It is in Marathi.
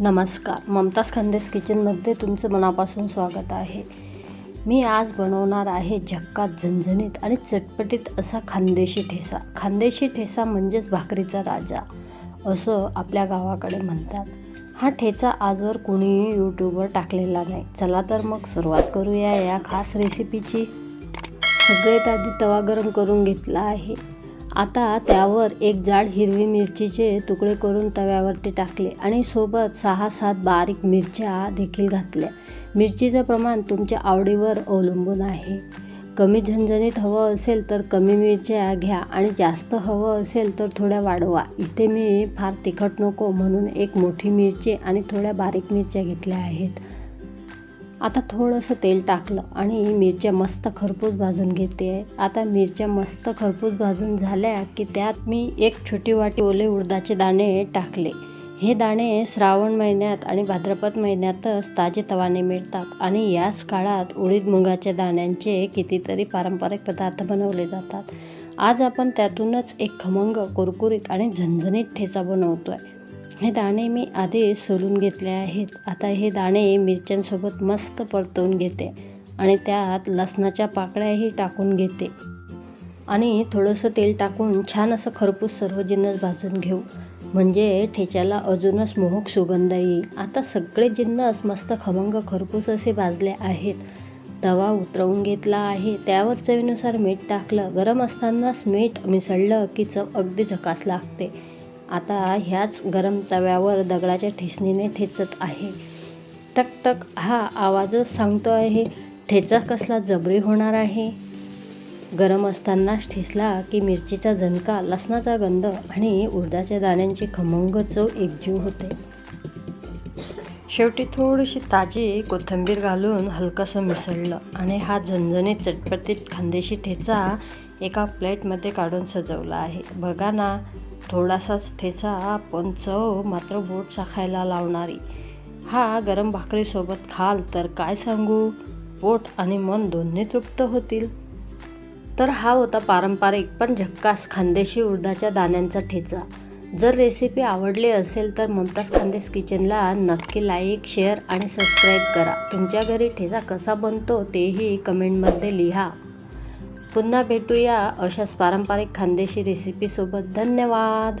नमस्कार. ममताज खंदेस किचनमध्ये तुमचं मनापासून स्वागत आहे. मी आज बनवणार आहे झक्कात झणझणीत आणि चटपटीत असा खानदेशी ठेसा. खानदेशी ठेसा म्हणजेच भाकरीचा राजा असं आपल्या गावाकडे म्हणतात. हा ठेचा आजवर कुणीही यूट्यूबवर टाकलेला नाही. चला तर मग सुरुवात करूया या खास रेसिपीची सगळ्यात आधी तवा गरम करून घेतला आहे. आता त्यावर एक जाड हिरवी मिरचीचे तुकडे करून तव्यावरती टाकले आणि सोबत सहा सात बारीक मिरच्या देखील घातल्या. मिरचीचं प्रमाण तुमच्या आवडीवर अवलंबून आहे. कमी झणझणीत हवं असेल तर कमी मिरच्या घ्या आणि जास्त हवं असेल तर थोड्या वाढवा. इथे मी फार तिखट नको म्हणून एक मोठी मिरची आणि थोड्या बारीक मिरच्या घेतल्या आहेत. आता थोडंसं तेल टाकलं आणि मिरच्या मस्त खरपूस भाजून घेते. आहे आता मिरच्या मस्त खरपूस भाजून झाल्या की त्यात मी एक छोटी वाटी ओले उडदाचे दाणे टाकले. हे दाणे श्रावण महिन्यात आणि भाद्रपद महिन्यातच ताजे तवाने मिळतात आणि याच काळात उडीद मुगाच्या दाण्यांचे कितीतरी पारंपरिक पदार्थ बनवले जातात. आज आपण त्यातूनच एक खमंग कुरकुरीत आणि झणझणीत ठेचा बनवतो आहे हे दाणे मी आधी सोलून घेतले आहेत. आता हे दाणे मिरच्यांसोबत मस्त परतवून घेते आणि त्यात लसणाच्या पाकळ्याही टाकून घेते. आणि थोडंसं तेल टाकून छान असं खरपूस सर्व जिन्नस भाजून घेऊ. म्हणजे ठेच्याला अजूनच मोहक सुगंध येईल. आता सगळे जिन्नस मस्त खमंग खरपूस असे भाजले आहेत. तवा उतरवून घेतला आहे. त्यावर चवीनुसार मीठ टाकलं. गरम असतानाच मीठ मिसळलं की चव अगदी झकास लागते. आता ह्याच गरम तव्यावर दगडाच्या ठेचणीने ठेचत आहे. टकटक हा आवाजच सांगतो आहे ठेचा कसला जबरी होणार आहे? गरम असतानाच ठेचला की मिरचीचा झणका लसणाचा गंध आणि उडदाच्या दाण्यांची खमंग चव एकजीव होते. शेवटी थोडीशी ताजी कोथिंबीर घालून हलकंसं मिसळलं आणि हा झणझणीत चटपटीत खांदेशी ठेचा एका प्लेटमध्ये काढून सजवला आहे. बघा ना थोडासाच ठेचा पण चव मात्र बोट चाखायला लावणारी. हा गरम भाकरीसोबत खाल तर काय सांगू? पोट आणि मन दोन्ही तृप्त होतील. तर हा होता पारंपरिक पण झक्कास खानदेशी उडदाच्या दाण्यांचा ठेचा. जर रेसिपी आवडली असेल तर ममताज खानदेश किचनला नक्की लाईक शेअर आणि सबस्क्राईब करा. तुमच्या घरी ठेचा कसा बनतो तेही कमेंटमध्ये लिहा. पुन्हा भेटूया अशाच पारंपरिक खानदेशी रेसिपीसोबत धन्यवाद.